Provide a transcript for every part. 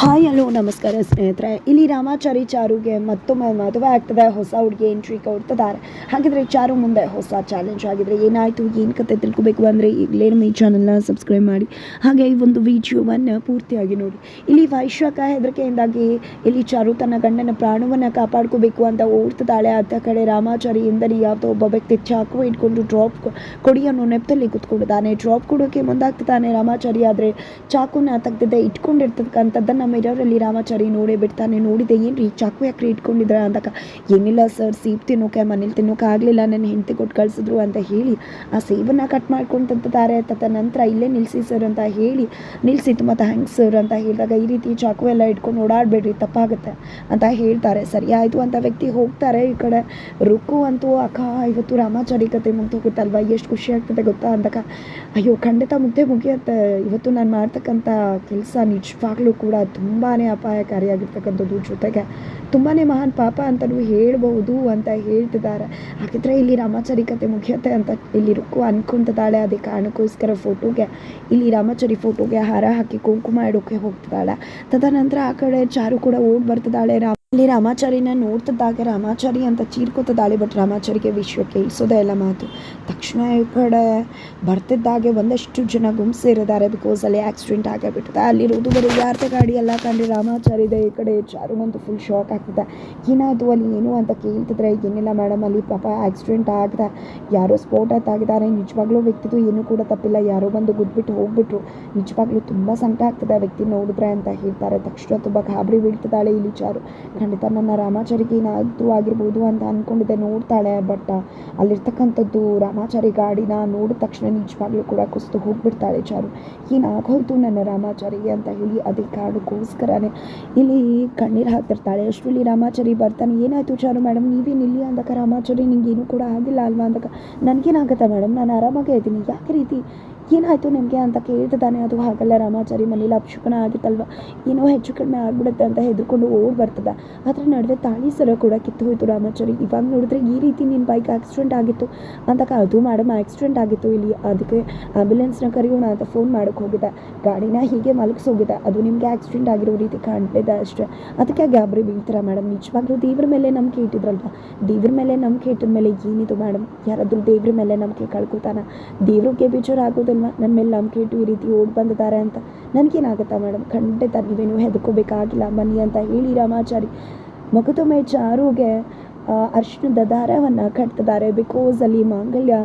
Hi hello ನಮಸ್ಕಾರ ಸ್ನೇಹಿತರೆ. ಇಲ್ಲಿ ರಾಮಾಚಾರಿ ಚಾರುಗೆ ಮತ್ತೊಮ್ಮೆ ಮದುವೆ ಆಗ್ತದೆ. ಹೊಸ ಹುಡುಗಿ ಎಂಟ್ರಿ ಕೊಡ್ತಿದ್ದಾರೆ. ಹಾಗಿದ್ರೆ ಚಾರು ಮುಂದೆ ಹೊಸ ಚಾಲೆಂಜ್ ಆಗಿದ್ರೆ ಏನಾಯಿತು? ಏನು ಕತೆ ತಿಳ್ಕೊಬೇಕು ಅಂದರೆ ಈಗಲೇ ನಮ್ಮ ಈ ಚಾನಲ್ನ ಸಬ್ಸ್ಕ್ರೈಬ್ ಮಾಡಿ. ಹಾಗೆ ಈ ಒಂದು ವಿಡಿಯೋವನ್ನು ಪೂರ್ತಿಯಾಗಿ ನೋಡಿ. ಇಲ್ಲಿ ವೈಶ್ವಕ ಹೆದರಿಕೆಯಿಂದಾಗಿ ಇಲ್ಲಿ ಚಾರು ತನ್ನ ಗಂಡನ ಪ್ರಾಣವನ್ನು ಕಾಪಾಡ್ಕೋಬೇಕು ಅಂತ ಓಡ್ತಿದ್ದಾಳೆ. ಅತ್ತ ಕಡೆ ರಾಮಾಚಾರಿ ಎಂದರೆ ಯಾವುದೋ ಒಬ್ಬ ವ್ಯಕ್ತಿ ಚಾಕು ಇಟ್ಕೊಂಡು ಡ್ರಾಪ್ ಕೊಡಿಯನ್ನು ನೆಪದಲ್ಲಿ ಕೂತ್ಕೊಂಡಿದ್ದಾನೆ. ಡ್ರಾಪ್ ಕೊಡೋಕೆ ಮುಂದಾಗ್ತಿದ್ದಾನೆ ರಾಮಾಚಾರಿ. ಆದರೆ ಚಾಕುನ ತೆಗ್ದಿದ್ದೆ ಇಟ್ಕೊಂಡಿರ್ತಕ್ಕಂಥದ್ದನ್ನು ಮಿರರಲ್ಲಿ ರಾಮಾಚಾರಿ ನೋಡೇ ಬಿಡ್ತಾನೆ, ನೋಡಿದೆ ಏನು ರೀ ಚಾಕು ಯಾಕ್ರಿ ಇಟ್ಕೊಂಡಿದ್ರ ಅಂದಾಗ, ಏನಿಲ್ಲ ಸರ್, ಸೀಪ್ ತಿನ್ನೋಕೆ, ಮನೇಲಿ ತಿನ್ನೋಕೆ ನನ್ನ ಹೆಂಡತಿ ಕೊಟ್ಟು ಕಳಿಸಿದ್ರು ಅಂತ ಹೇಳಿ, ಆ ಸೇಬನ್ನು ಕಟ್ ಮಾಡ್ಕೊಂಡು ತದ ನಂತರ ಇಲ್ಲೇ ನಿಲ್ಲಿಸಿ ಸರ್ ಅಂತ ಹೇಳಿ ನಿಲ್ಲಿಸಿತ್ತು ಮತ್ತು ಥ್ಯಾಂಕ್ಸ್ ಸರ್ ಅಂತ ಹೇಳಿದಾಗ, ಈ ರೀತಿ ಚಾಕು ಎಲ್ಲ ಇಟ್ಕೊಂಡು ಓಡಾಡಬೇಡ್ರಿ, ತಪ್ಪಾಗುತ್ತೆ ಅಂತ ಹೇಳ್ತಾರೆ. ಸರಿ ಆಯಿತು ಅಂತ ವ್ಯಕ್ತಿ ಹೋಗ್ತಾರೆ ಈ ಕಡೆ. ರುಕ್ಕು ಅಂತೂ, ಅಕ್ಕ, ಇವತ್ತು ರಾಮಾಚಾರಿ ಕತೆ ಮುಗ್ದು ಹೋಗುತ್ತಲ್ವ, ಎಷ್ಟು ಖುಷಿ ಆಗ್ತದೆ ಗೊತ್ತಾ? ಅಂದಾಗ, ಅಯ್ಯೋ, ಖಂಡಿತ ಮುಗ್ದೆ ಮುಗಿಯತ್ತೆ, ಇವತ್ತು ನಾನು ಮಾಡ್ತಕ್ಕಂಥ ಕೆಲಸ ನಿಜವಾಗ್ಲೂ ಕೂಡ ತುಂಬಾ ಅಪಾಯಕಾರಿಯಾಗಿರ್ತಕ್ಕಂಥದ್ದು ಜೊತೆಗೆ ತುಂಬಾ ಮಹಾನ್ ಪಾಪ ಅಂತಲೂ ಹೇಳಬಹುದು ಅಂತ ಹೇಳ್ತಿದ್ದಾರೆ. ಹಾಗಿದ್ರೆ ಇಲ್ಲಿ ರಾಮಾಚಾರಿ ಕತೆ ಮುಖ್ಯತೆ ಅಂತ ಇಲ್ಲಿ ರುಕ್ಕು ಅನ್ಕೊಂತಿದ್ದಾಳೆ. ಅದೇ ಕಾರಣಕ್ಕೋಸ್ಕರ ಫೋಟೋಗೆ ಇಲ್ಲಿ ರಾಮಾಚಾರಿ ಫೋಟೋಗೆ ಹಾರ ಹಾಕಿ ಕುಂಕುಮ ಇಡೋಕೆ ಹೋಗ್ತಿದ್ದಾಳೆ. ತದನಂತರ ಆ ಕಡೆ ಚಾರು ಕೂಡ ಓಡ್ ಬರ್ತಿದ್ದಾಳೆ. ರಾಮ ಇಲ್ಲಿ ರಾಮಾಚಾರಿನ ನೋಡ್ತಿದ್ದಾಗ ರಾಮಾಚಾರಿ ಅಂತ ಚೀರ್ಕೊತಿದ್ದಾಳೆ ಬಟ್ ರಾಮಾಚಾರಿಗೆ ವಿಶ್ವ ಕೇಳಿಸೋದೇ ಇಲ್ಲ ಮಾತು. ತಕ್ಷಣ ಈ ಕಡೆ ಬರ್ತಿದ್ದಾಗೆ ಒಂದಷ್ಟು ಜನ ಗುಂಪಿಸಿರಿದ್ದಾರೆ ಬಿಕಾಸ್ ಅಲ್ಲಿ ಆಕ್ಸಿಡೆಂಟ್ ಆಗಿಬಿಟ್ಟಿದೆ ಅಲ್ಲಿರೋದು ಬರೀ ಯಾರ್ದ ಗಾಡಿ ಎಲ್ಲ ಕಂಡು ರಾಮಾಚಾರಿ ಇದೆ, ಈ ಕಡೆ ಚಾರುಗಂತೂ ಫುಲ್ ಶಾಕ್ ಆಗ್ತದೆ. ಏನಾಯಿತು ಅಲ್ಲಿ ಏನು ಅಂತ ಕೇಳ್ತಿದ್ರೆ, ಏನಿಲ್ಲ ಮೇಡಮ್ ಅಲ್ಲಿ ಪಾಪ ಆಕ್ಸಿಡೆಂಟ್ ಆಗಿದೆ. ಯಾರೋ ಸ್ಫೋಟ ಆಗಿದ್ದಾರೆ ನಿಜವಾಗ್ಲೂ ವ್ಯಕ್ತಿದು ಏನು ಕೂಡ ತಪ್ಪಿಲ್ಲ. ಯಾರೋ ಬಂದು ಗುದ್ಬಿಟ್ಟು ಹೋಗ್ಬಿಟ್ರು. ನಿಜವಾಗ್ಲೂ ತುಂಬ ಸಂಕಟ ಆಗ್ತದೆ ವ್ಯಕ್ತಿ ನೋಡಿದ್ರೆ ಅಂತ ಹೇಳ್ತಾರೆ. ತಕ್ಷಣ ತುಂಬ ಗಾಬರಿ ಬೀಳ್ತಿದ್ದಾಳೆ ಇಲ್ಲಿ ಚಾರು ಖಂಡಿತ ನನ್ನ ರಾಮಾಚಾರಿಗೆ ಏನಾದರೂ ಆಗಿರ್ಬೋದು ಅಂತ ಅಂದ್ಕೊಂಡಿದ್ದೆ ನೋಡ್ತಾಳೆ ಬಟ್ ಅಲ್ಲಿರ್ತಕ್ಕಂಥದ್ದು ರಾಮಾಚಾರಿ ಗಾಡಿನ ನೋಡಿದ ತಕ್ಷಣ ನಿಜವಾಗ್ಲೂ ಕೂಡ ಕುಸಿದು ಹೋಗಿಬಿಡ್ತಾಳೆ ಚಾರು. ಏನಾಗೋಯ್ತು ನನ್ನ ರಾಮಾಚಾರಿಗೆ ಅಂತ ಹೇಳಿ ಅದೇ ಕಾರಣಕ್ಕೋಸ್ಕರನೇ ಇಲ್ಲಿ ಕಣ್ಣೀರು ಹಾಕ್ತಿರ್ತಾಳೆ. ಅಷ್ಟರಲ್ಲಿ ರಾಮಾಚಾರಿ ಬರ್ತಾನೆ, ಏನಾಯಿತು ಚಾರು ಮೇಡಮ್? ನೀವೇ ನಿಲ್ಲಿ ಅಂದಾಗ ರಾಮಾಚಾರಿ ನಿಂಗೆ ಏನೂ ಕೂಡ ಆಗಿಲ್ಲ ಅಲ್ವಾ ಅಂದಾಗ ನನಗೇನಾಗುತ್ತೆ ಮೇಡಮ್? ನಾನು ಆರಾಮಾಗೇ ಇದ್ದೀನಿ. ಯಾಕೆ ರೀತಿ? ಏನಾಯಿತು ನಿಮಗೆ ಅಂತ ಕೇಳ್ತಿದ್ದಾನೆ ಅದು ಹಾಗಲ್ಲ ರಾಮಾಚಾರಿ ಮನೇಲಿ ಅಪಶಕುನ ಆಗಿತ್ತಲ್ವ? ಏನೋ ಹೆಚ್ಚು ಕಡಿಮೆ ಆಗ್ಬಿಡುತ್ತೆ ಅಂತ ಹೆದರ್ಕೊಂಡು ಓಡ್ ಬರ್ತದೆ. ಅದರ ನಡುವೆ ತಾಳಿ ಸರ ಕೂಡ ಕಿತ್ತು ಹೋಯಿತು ರಾಮಾಚಾರಿ. ಇವಾಗ ನೋಡಿದ್ರೆ ಈ ರೀತಿ ನಿನ್ನ ಬೈಕ್ ಆಕ್ಸಿಡೆಂಟ್ ಆಗಿತ್ತು ಅಂತಕ ಅದು ಮೇಡಮ್ ಆಕ್ಸಿಡೆಂಟ್ ಆಗಿತ್ತು ಇಲ್ಲಿ. ಅದಕ್ಕೆ ಆ್ಯಂಬುಲೆನ್ಸ್ನ ಕರೆಯೋಣ ಅಂತ ಫೋನ್ ಮಾಡೋಕ್ಕೆ ಹೋಗಿದ್ದೆ. ಗಾಡಿನ ಹೀಗೆ ಮಲಗಿಸೋಗಿದೆ ಅದು ನಿಮಗೆ ಆಕ್ಸಿಡೆಂಟ್ ಆಗಿರೋ ರೀತಿ ಕಾಣ್ತಿದೆ ಅಷ್ಟೇ. ಅದಕ್ಕೆ ಗ್ಯಾಬ್ರಿ ಬೀಳ್ತೀರಾ ಮೇಡಮ್ ನಿಜವಾಗ್ಲೂ ದೇವ್ರ ಮೇಲೆ ನಂಬಿಕೆ ಇಟ್ಟಿದ್ರಲ್ವ? ದೇವ್ರ ಮೇಲೆ ನಂಬಿಕೆ ಇಟ್ಟಿದ ಮೇಲೆ ಏನಿದು ಮೇಡಮ್ ಯಾರಾದರೂ ದೇವ್ರ ಮೇಲೆ ನಂಬಿಕೆ ಕಳ್ಕೊತಾನ? ದೇವ್ರಿಗೆ ಬೇಜಾರು ನನ್ನ ಮೇಲೆ ನಂಬಿಕೆ ಇಟ್ಟು ಈ ರೀತಿ ಓಡ್ ಬಂದಿದ್ದಾರೆ ಅಂತ ನನಗೇನಾಗುತ್ತಾ ಮೇಡಮ್? ಖಂಡಿತ ನೀವೇನು ಹೆದರ್ಕೋಬೇಕಾಗಿಲ್ಲ ಬನ್ನಿ ಅಂತ ಹೇಳಿ ರಾಮಾಚಾರಿ. ಮಗದೊಮ್ಮೆ ಚಾರುಗೆ ಅರಿಶಿಣದ ದಾರವನ್ನು ಕಟ್ತಿದ್ದಾರೆ. ಬಿಕಾಸ್ ಅಲ್ಲಿ ಮಾಂಗಲ್ಯ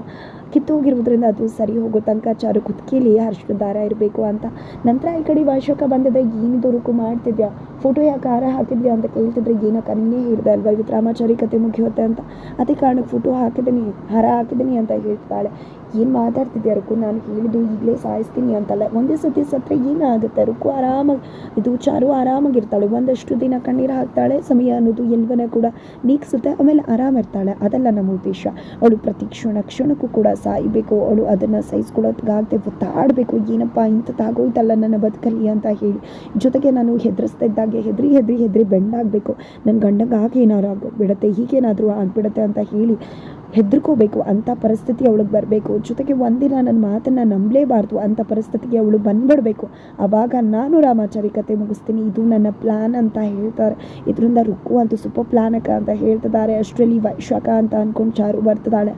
ಕಿತ್ತೋಗಿರೋದ್ರಿಂದ ಅದು ಸರಿ ಹೋಗೋ ತನಕ ಚಾರು ಕುತ್ಕೀಲಿ ಅರಿಶಿಣ ದಾರ ಇರಬೇಕು ಅಂತ. ನಂತರ ಈ ಕಡೆ ವಾಶಕ ಬಂದಿದೆ. ಏನು ದುರುಕು ಮಾಡ್ತಿದ್ಯಾ? ಫೋಟೋ ಯಾಕೆ ಹಾರ ಹಾಕಿದ್ಯಾ ಅಂತ ಕೇಳ್ತಿದ್ರೆ ಏನಕ್ಕೆ ಅನ್ನೇ ಹೇಳಿದೆ ಅಲ್ವಾ? ಇವತ್ತು ರಾಮಾಚಾರಿ ಕತೆ ಮುಗಿಯುತ್ತೆ ಅಂತ. ಅದೇ ಕಾರಣಕ್ಕೆ ಫೋಟೋ ಹಾಕಿದ್ದೀನಿ, ಹಾರ ಹಾಕಿದ್ದೀನಿ ಅಂತ ಹೇಳ್ತಾಳೆ. ಏನು ಮಾತಾಡ್ತಿದ್ಯಾ ರುಕು? ನಾನು ಹೇಳಿದ್ದು ಈಗಲೇ ಸಾಯಿಸ್ತೀನಿ ಅಂತಲ್ಲ. ಒಂದೇ ಸತಿ ಸತ್ರ ಏನಾಗುತ್ತೆ ರುಕು? ಆರಾಮಾಗಿ ಇದು ಚಾರು ಆರಾಮಾಗಿರ್ತಾಳೆ. ಒಂದಷ್ಟು ದಿನ ಕಣ್ಣೀರು ಹಾಕ್ತಾಳೆ. ಸಮಯ ಅನ್ನೋದು ಎಲ್ವನ ಕೂಡ ನೀಗ್ಸುತ್ತೆ. ಆಮೇಲೆ ಆರಾಮಿರ್ತಾಳೆ ಅದಲ್ಲ ನಮ್ಮ ಉದ್ದೇಶ. ಅವಳು ಪ್ರತಿ ಕ್ಷಣ ಕ್ಷಣಕ್ಕೂ ಕೂಡ ಸಾಯಬೇಕು, ಅವಳು ಅದನ್ನು ಸಹಿಸ್ಕೊಳ್ಳೋದಕ್ಕಾಗದೆ ಒತ್ತಾಡಬೇಕು ಏನಪ್ಪ ಇಂಥದ್ದಾಗೋಯ್ತಲ್ಲ ನನ್ನ ಬದುಕಲ್ಲಿ? ಅಂತ ಹೇಳಿ. ಜೊತೆಗೆ ನಾನು ಹೆದರಿಸ್ತಾ ಇದ್ದಾಗೆ ಹೆದರಿ ಹೆದರಿ ಹೆದರಿ, ಬೆಂಡಾಗಬೇಕು. ನನ್ನ ಗಂಡಂಗೆ ಏನಾದ್ರು ಆಗ್ಬಿಡುತ್ತೆ ಹೀಗೇನಾದರೂ ಆಗಿಬಿಡತ್ತೆ ಅಂತ ಹೇಳಿ ಹೆದರ್ಕೋಬೇಕು, ಅಂಥ ಪರಿಸ್ಥಿತಿ ಅವಳಿಗೆ ಬರಬೇಕು. ಜೊತೆಗೆ ಒಂದಿನ ನನ್ನ ಮಾತನ್ನು ನಂಬಲೇಬಾರ್ದು, ಅಂಥ ಪರಿಸ್ಥಿತಿಗೆ ಅವಳು ಬಂದ್ಬಿಡಬೇಕು. ಆವಾಗ ನಾನು ರಾಮಾಚಾರಿ ಕತೆ ಮುಗಿಸ್ತೀನಿ. ಇದು ನನ್ನ ಪ್ಲ್ಯಾನ್ ಅಂತ ಹೇಳ್ತಾರೆ. ಇದರಿಂದ ರುಕ್ಕು ಅಂತ ಸೂಪರ್ ಪ್ಲ್ಯಾನಕ ಅಂತ ಹೇಳ್ತಿದ್ದಾರೆ. ಅಷ್ಟರಲ್ಲಿ ವೈಶಾಖ ಅಂತ ಅಂದ್ಕೊಂಡು ಚಾರು ಬರ್ತದಾಳೆ.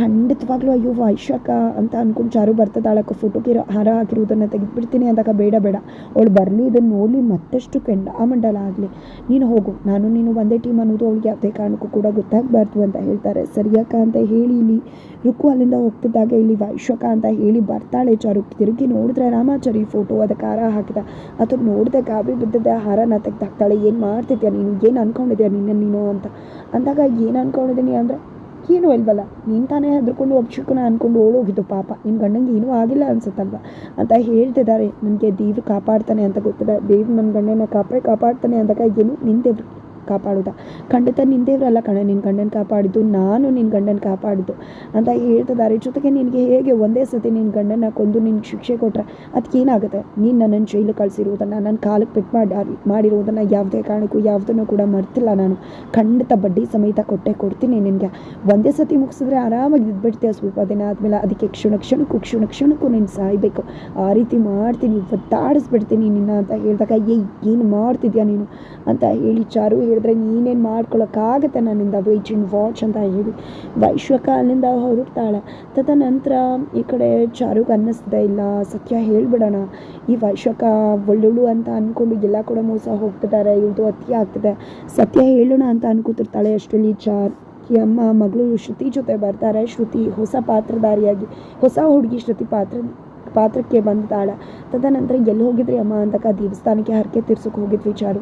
ಖಂಡಿತವಾಗ್ಲೂ ಅಯ್ಯೋ, ವೈಶಾಖ ಅಂತ ಅಂದ್ಕೊಂಡು ಚಾರು ಬರ್ತಿದ್ದಾಳೆ ಫೋಟೋಗೆ ಹಾರ ಹಾಕಿರುವುದನ್ನು ತೆಗೆದುಬಿಡ್ತೀನಿ ಅಂದಾಗ ಬೇಡ ಬೇಡ. ಅವಳು ಬರಲಿ ಇದನ್ನು ನೋಡಲಿ, ಮತ್ತಷ್ಟು ಕೆಂಡ ಆ ಮಂಡಲ ಆಗಲಿ. ನೀನು ಹೋಗು. ನಾನು, ನೀನು ಒಂದೇ ಟೀಮ್ ಅನ್ನೋದು ಅವಳಿಗೆ ಯಾವುದೇ ಕಾರಣಕ್ಕೂ ಕೂಡ ಗೊತ್ತಾಗಬಾರ್ದು ಅಂತ ಹೇಳ್ತಾರೆ. ಸರಿಯಾಕ ಅಂತ ಹೇಳಿ ಇಲ್ಲಿ ರುಕ್ಕು ಅಲ್ಲಿಂದ ಹೋಗ್ತಿದ್ದಾಗ ಇಲ್ಲಿ ವೈಶ್ವಕ ಅಂತ ಹೇಳಿ ಬರ್ತಾಳೆ ಚಾರು ತಿರುಗಿ ನೋಡಿದ್ರೆ ರಾಮಾಚಾರಿ ಫೋಟೋ ಅದಕ್ಕೆ ಹಾರ ಹಾಕಿದ. ಅದು ನೋಡಿದೆ ಗಾಬರಿ ಬಿದ್ದಿದ್ದೆ ಹಾರನ ತೆಗ್ದಾಕ್ತಾಳೆ. ಏನು ಮಾಡ್ತಿದ್ಯಾ ನೀನು? ಏನು ಅಂದ್ಕೊಂಡಿದ್ಯಾ ನಿನ್ನ ನೀನು ಅಂತ. ಅಂದಾಗ ಏನು ಅನ್ಕೊಂಡಿದ್ದೀನಿ ಅಂದರೆ, ಏನೂ ಇಲ್ವಲ್ಲ. ನೀನು ತಾನೇ ಹೆದ್ರಕೊಂಡು ಒಪ್ಸಿಕೊನ ಅಂದ್ಕೊಂಡು ಓಡೋಗಿದ್ದು ಪಾಪ. ನಿನ್ನ ಗಂಡಂಗೆ ಏನೂ ಆಗಿಲ್ಲ ಅನ್ಸುತ್ತಲ್ವ? ಅಂತ ಹೇಳ್ತಿದ್ದಾರೆ. ನನಗೆ ದೇವ್ರು ಕಾಪಾಡ್ತಾನೆ ಅಂತ ಗೊತ್ತಿದೆ. ದೇವ್ರು ನನ್ನ ಗಂಡನ ಕಾಪಾಡಿ, ಕಾಪಾಡ್ತಾನೆ ಅಂದಾಗ ಏನು? ನಿನ್ನ ದೇವ್ರು. ಕಾಪಾಡೋದ. ಖಂಡಿತ ನಿಂದೇವ್ರಲ್ಲ ಕಣೆ ನಿನ್ನ ಗಂಡನ ಕಾಪಾಡಿದ್ದು, ನಾನು ನಿನ್ನ ಗಂಡನ ಕಾಪಾಡಿದ್ದು. ಅಂತ ಹೇಳ್ತಿದ್ದಾರೆ. ಜೊತೆಗೆ ನಿನಗೆ ಹೇಗೆ ಒಂದೇ ಸತಿ ನಿನ್ನ ಗಂಡನ ಕೊಂದು ನಿನ್ನ ಶಿಕ್ಷೆ ಕೊಟ್ಟರೆ ಅದಕ್ಕೇನಾಗುತ್ತೆ ನೀನು ನನ್ನ ಜೈಲಿಗೆ ಕಳಿಸಿರುವುದನ್ನು ನನ್ನ ಕಾಲಕ್ಕೆ ಪೆಟ್ಟು ಮಾಡಿ ಮಾಡಿರುವುದನ್ನು ಯಾವುದೇ ಕಾರಣಕ್ಕೂ, ಯಾವುದನ್ನು ಕೂಡ ಮರ್ತಿಲ್ಲ ನಾನು. ಖಂಡಿತ ಬಡ್ಡಿ ಸಮೇತ ಕೊಟ್ಟೆ ಕೊಡ್ತೀನಿ ನಿನಗೆ. ಒಂದೇ ಸತಿ ಮುಗಿಸಿದ್ರೆ ಆರಾಮಾಗಿ ಇದ್ಬಿಡ್ತೀಯ ಸ್ವಲ್ಪ ದಿನ ಆದಮೇಲೆ. ಅದಕ್ಕೆ ಕ್ಷಣ ಕ್ಷಣಕ್ಕೂ ಕ್ಷಣ ಕ್ಷಣಕ್ಕೂ ನೀನು ಸಾಯಬೇಕು. ಆ ರೀತಿ ಮಾಡ್ತೀನಿ ಒತ್ತಾಡಿಸ್ಬಿಡ್ತೀನಿ ನಿನ್ನ ಅಂತ ಹೇಳಿದಾಗ, ಏಯ್, ಏನು ಮಾಡ್ತಿದ್ಯಾ ನೀನು? ಅಂತ ಹೇಳಿ ಚಾರು ಹೇಳಿದ್ರೆ ನೀನೇನು ಮಾಡ್ಕೊಳ್ಳೋಕ್ಕಾಗತ್ತೆ ನನ್ನಿಂದ? ವೇಟ್ ಇನ್ ವಾಚ್ ಅಂತ ಹೇಳಿ ವೈಶ್ವಕ ಅಲ್ಲಿಂದ ಹೊರಡ್ತಾಳೆ. ತದನಂತರ ಈ ಕಡೆ ಚಾರುಗೆ ಅನ್ನಿಸ್ತಾ ಇಲ್ಲ. ಸತ್ಯ ಹೇಳಿಬಿಡೋಣ. ಈ ವೈಶ್ವಕ ಒಳ್ಳೊಳ್ಳು ಅಂತ ಅಂದ್ಕೊಂಡು ಎಲ್ಲ ಕೂಡ ಮೋಸ ಹೋಗ್ತಿದ್ದಾರೆ ಇವ್ರದ್ದು ಅತಿ ಆಗ್ತಿದೆ ಸತ್ಯ ಹೇಳೋಣ ಅಂತ ಅನ್ಕೋತಿರ್ತಾಳೆ ಅಷ್ಟರಲ್ಲಿ ಚಾರ್. ಈ ಅಮ್ಮ ಮಗಳು ಶ್ರುತಿ ಜೊತೆ ಬರ್ತಾರೆ. ಶ್ರುತಿ ಹೊಸ ಪಾತ್ರಧಾರಿಯಾಗಿ, ಹೊಸ ಹುಡುಗಿ ಶ್ರುತಿ ಪಾತ್ರ ಪಾತ್ರಕ್ಕೆ ಬಂದಿದ್ದಾಳೆ ತದನಂತರ ಎಲ್ಲಿ ಹೋಗಿದ್ರಿ ಅಮ್ಮ ಅಂತಕ ದೇವಸ್ಥಾನಕ್ಕೆ ಹರಕೆ ತೀರ್ಸೋಕೆ ಹೋಗಿದ್ವಿ ಚಾರು.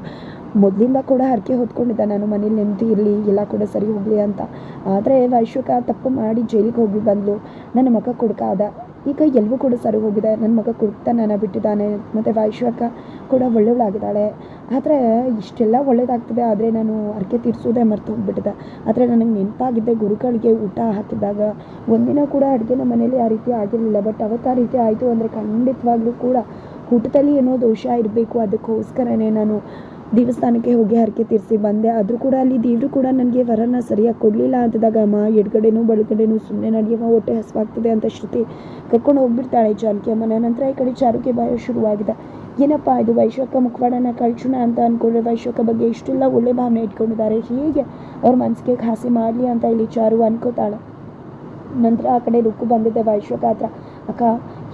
ಮೊದಲಿಂದ ಕೂಡ ಹರಕೆ ಹೊತ್ಕೊಂಡಿದ್ದ ನಾನು, ಮನೇಲಿ ನೆಮ್ಮದಿ ಇರಲಿ, ಎಲ್ಲ ಕೂಡ ಸರಿ ಹೋಗಲಿ ಅಂತ. ಆದರೆ ವೈಶ್ವಿಕ ತಪ್ಪು ಮಾಡಿ ಜೈಲಿಗೆ ಹೋಗಿ ಬಂದಳು ನನ್ನ ಮಗ ಕುಡ್ಕಾದ. ಈಗ ಎಲ್ಲವೂ ಕೂಡ ಸರಿ ಹೋಗಿದೆ. ನನ್ನ ಮಗ ಕುಡ್ತಾನ ಬಿಟ್ಟಿದ್ದಾನೆ. ಮತ್ತು ವೈಶ್ವಕ ಕೂಡ ಒಳ್ಳೆಯವಳಾಗಿದ್ದಾಳೆ. ಆದರೆ ಇಷ್ಟೆಲ್ಲ ಒಳ್ಳೇದಾಗ್ತದೆ. ಆದರೆ ನಾನು ಅರ್ಕೆ ತೀರಿಸೋದೇ ಮರೆತು ಹೋಗ್ಬಿಟ್ಟಿದೆ. ಆದರೆ ನನಗೆ ನೆನಪಾಗಿದ್ದೆ ಗುರುಗಳಿಗೆ ಊಟ ಹಾಕಿದಾಗ ಒಂದಿನ ಕೂಡ ಅಡುಗೆ ನಮ್ಮ ಮನೇಲಿ ಆ ರೀತಿ ಆಗಿರಲಿಲ್ಲ. ಬಟ್ ಅವತ್ತು ಆ ರೀತಿ ಆಯಿತು ಅಂದರೆ ಖಂಡಿತವಾಗ್ಲೂ ಕೂಡ ಊಟದಲ್ಲಿ ಏನೋ ದೋಷ ಇರಬೇಕು. ಅದಕ್ಕೋಸ್ಕರನೇ ನಾನು ದೇವಸ್ಥಾನಕ್ಕೆ ಹೋಗಿ ಹರಕೆ ತೀರಿಸಿ ಬಂದೆ. ಆದರೂ ಕೂಡ ಅಲ್ಲಿ ದೇವರು ಕೂಡ ನನಗೆ ವರನ ಸರಿಯಾಗಿ ಕೊಡಲಿಲ್ಲ ಅಂತಿದ್ದಾಗ, ಅಮ್ಮ, ಎಡಗಡೆನೂ ಬಲಗಡೆನೂ ಸುಮ್ಮನೆ ನಡೆಯಮ್ಮ ಹೊಟ್ಟೆ ಹಸುವಾಗ್ತದೆ ಅಂತ ಶ್ರುತಿ ಕರ್ಕೊಂಡು ಹೋಗ್ಬಿಡ್ತಾಳೆ ಜಾನಕಿ ಅಮ್ಮನ. ನಂತರ ಈ ಕಡೆ ಚಾರುಕೆ ಭಯ ಶುರುವಾಗಿದೆ. ಏನಪ್ಪ ಇದು? ವೈಶ್ವಕ ಮುಖವಾಡನ ಕಳ್ಸೋಣ ಅಂತ ಅಂದ್ಕೊಂಡ್ರೆ ವೈಶ್ವಕ ಬಗ್ಗೆ ಇಷ್ಟೆಲ್ಲ ಒಳ್ಳೆ ಭಾವನೆ ಇಟ್ಕೊಂಡಿದ್ದಾರೆ. ಹೀಗೆ ಅವ್ರ ಮನಸ್ಸಿಗೆ ಖಾಸಿ ಮಾಡಲಿ ಅಂತ ಇಲ್ಲಿ ಚಾರು ಅನ್ಕೋತಾಳೆ. ನಂತರ ಆ ಕಡೆ ರುಕ್ಕು ಬಂದಿದೆ ವೈಶ್ವಕ ಹತ್ರ. ಅಕ್ಕ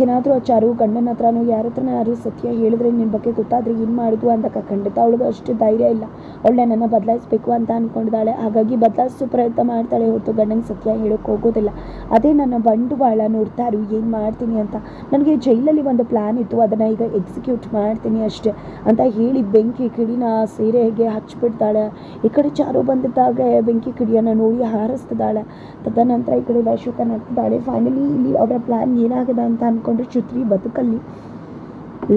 ಏನಾದರೂ ಆ ಚಾರು ಗಂಡನ ಹತ್ರನೋ ಯಾರ ಹತ್ರನಾದ್ರೂ ಸತ್ಯ ಹೇಳಿದ್ರೆ ನಿನ್ನ ಬಗ್ಗೆ ಗೊತ್ತಾದ್ರೆ ಏನು ಮಾಡಿದ್ವು ಅಂತ ಖಂಡಿತ ಅವಳಿಗೆ ಅಷ್ಟು ಧೈರ್ಯ ಇಲ್ಲ. ಅವಳನ್ನ ನನ್ನ ಬದಲಾಯಿಸ್ಬೇಕು ಅಂತ ಅಂದ್ಕೊಂಡಿದ್ದಾಳೆ ಹಾಗಾಗಿ ಬದಲಾಯಿಸೋ ಪ್ರಯತ್ನ ಮಾಡ್ತಾಳೆ ಹೊರತು ಗಂಡನಿಗೆ ಸತ್ಯ ಹೇಳೋಕೆ ಹೋಗೋದಿಲ್ಲ. ಅದೇ ನನ್ನ ಬಂಡವಾಳ ನೋಡ್ತಾರು ಏನು ಮಾಡ್ತೀನಿ ಅಂತ. ನನಗೆ ಜೈಲಲ್ಲಿ ಒಂದು ಪ್ಲ್ಯಾನ್ ಇತ್ತು, ಅದನ್ನು ಈಗ ಎಕ್ಸಿಕ್ಯೂಟ್ ಮಾಡ್ತೀನಿ ಅಷ್ಟೇ ಅಂತ ಹೇಳಿ ಬೆಂಕಿ ಕಿಡಿನ ಸೀರೆಗೆ ಹಚ್ಚಿಬಿಡ್ತಾಳೆ ಈ ಕಡೆ ಚಾರು ಬಂದಿದ್ದಾಗ ಬೆಂಕಿ ಕಿಡಿಯನ್ನು ನೋಡಿ ಹಾರಿಸ್ತಿದ್ದಾಳೆ. ತದನಂತರ ಈ ಕಡೆ ವೈಶ್ವಕ ನಡ್ತಿದ್ದಾಳೆ ಫೈನಲಿ ಇಲ್ಲಿ ಅವರ ಪ್ಲ್ಯಾನ್ ಏನಾಗಿದೆ ಅಂತ ಅಂದ್ಕೊಂಡ್ರೆ ಶ್ರುತಿ ಬದುಕಲ್ಲಿ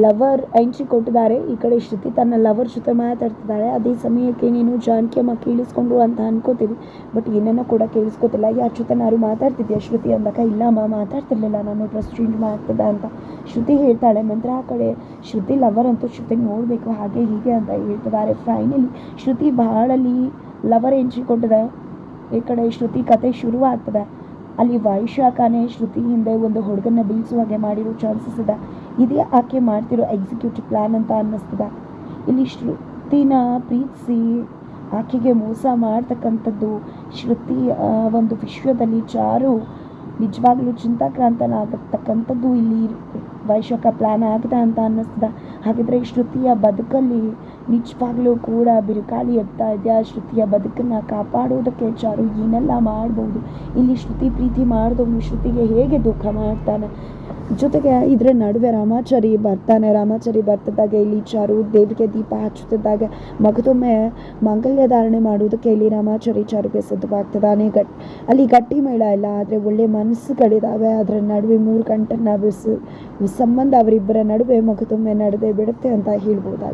ಲವರ್ ಎಂಟ್ರಿ ಕೊಟ್ಟಿದ್ದಾರೆ. ಈ ಕಡೆ ಶ್ರುತಿ ತನ್ನ ಲವರ್ ಜೊತೆ ಮಾತಾಡ್ತಿದ್ದಾಳೆ. ಅದೇ ಸಮಯಕ್ಕೆ ನೀನು ಜಾನಕಿ ಅಮ್ಮ ಕೇಳಿಸ್ಕೊಂಡ್ರು ಅಂತ ಅನ್ಕೋತೀವಿ. ಬಟ್ ಏನನ್ನ ಕೂಡ ಕೇಳಿಸ್ಕೊತಿಲ್ಲ. ಯಾರ ಜೊತೆ ನಾನು ಮಾತಾಡ್ತಿದ್ಯಾ ಶ್ರುತಿ ಅಂದಾಗ, ಇಲ್ಲ ಅಮ್ಮ, ಮಾತಾಡ್ತಿರ್ಲಿಲ್ಲ. ನಾನು ಡ್ರೆಸ್ ಚೇಂಜ್ ಮಾಡ್ತಿದ್ದೆ ಅಂತ ಶ್ರುತಿ ಹೇಳ್ತಾಳೆ. ನಂತರ ಆ ಕಡೆ ಶ್ರುತಿ ಲವರ್ ಅಂತೂ ಶ್ರುತಿ ನೋಡಬೇಕು ಹಾಗೆ ಹೀಗೆ ಅಂತ ಹೇಳ್ತಿದ್ದಾರೆ. ಫೈನಲಿ ಶ್ರುತಿ ಬಹಳಲ್ಲಿ ಲವರ್ ಎಂಟ್ರಿ ಕೊಟ್ಟಿದೆ. ಈ ಕಡೆ ಶ್ರುತಿ ಕತೆ ಶುರು ಆಗ್ತದೆ ಅಲ್ಲಿ ವೈಶಾಖನೇ ಶ್ರುತಿ ಹಿಂದೆ ಒಂದು ಹುಡುಗನ ಬೀಳಿಸುವ ಹಾಗೆ ಮಾಡಿರೋ ಚಾನ್ಸಸ್ ಇದೆ. ಇದೇ ಆಕೆ ಮಾಡ್ತಿರೋ ಎಕ್ಸಿಕ್ಯೂಟಿವ್ ಪ್ಲ್ಯಾನ್ ಅಂತ ಅನ್ನಿಸ್ತದೆ. ಇಲ್ಲಿ ಶ್ರುತಿನ ಪ್ರೀತಿಸಿ ಆಕೆಗೆ ಮೋಸ ಮಾಡ್ತಕ್ಕಂಥದ್ದು ಶ್ರುತಿ ಒಂದು ವಿಶ್ವದಲ್ಲಿ ಚಾರು ನಿಜವಾಗ್ಲೂ ಚಿಂತಾಕ್ರಾಂತನಾಗತಕ್ಕಂಥದ್ದು ಇಲ್ಲಿ ವೈಶಾಖ ಪ್ಲ್ಯಾನ್ ಆಗಿದೆ ಅಂತ ಅನ್ನಿಸ್ತದೆ. ಹಾಗಿದ್ರೆ ಶ್ರುತಿಯ ಬದುಕಲ್ಲಿ ನಿಜವಾಗ್ಲೂ ಕೂಡ ಬಿರುಗಾಳಿ ಎತ್ತಾ ಇದೆಯಾ? ಶ್ರುತಿಯ ಬದುಕನ್ನು ಕಾಪಾಡೋದಕ್ಕೆ ಚಾರು ಏನೆಲ್ಲ ಮಾಡ್ಬೋದು? ಇಲ್ಲಿ ಶ್ರುತಿ ಪ್ರೀತಿ ಮಾಡಿದವನು ಶ್ರುತಿಗೆ ಹೇಗೆ ದುಃಖ ಮಾಡ್ತಾನೆ? ಜೊತೆಗೆ ಇದರ ನಡುವೆ ರಾಮಾಚಾರಿ ಬರ್ತಾನೆ. ರಾಮಾಚಾರಿ ಬರ್ತಿದ್ದಾಗ ಇಲ್ಲಿ ಚಾರು, ದೇವಿಗೆ ದೀಪ ಹಚ್ಚುತ್ತಿದ್ದಾಗ ಮಗದೊಮ್ಮೆ ಮಾಂಗಲ್ಯ ಧಾರಣೆ ಮಾಡುವುದಕ್ಕೆ ಇಲ್ಲಿ ರಾಮಾಚಾರಿ ಚಾರುಗೆ ಸಿದ್ಧವಾಗ್ತದಾನೆ ಗಟ್, ಅಲ್ಲಿ ಗಟ್ಟಿ ಮೇಳ ಇಲ್ಲ, ಆದರೆ ಒಳ್ಳೆ ಮನಸ್ಸುಗಳಿದ್ದಾವೆ ಅದರ ನಡುವೆ ಮೂರು ಗಂಟನ್ನ ಬಿಸಿ ಸಂಬಂಧ ಅವರಿಬ್ಬರ ನಡುವೆ ಮಗದೊಮ್ಮೆ ನಡೆದೇ ಬಿಡುತ್ತೆ ಅಂತ ಹೇಳ್ಬೋದಾಗಿದೆ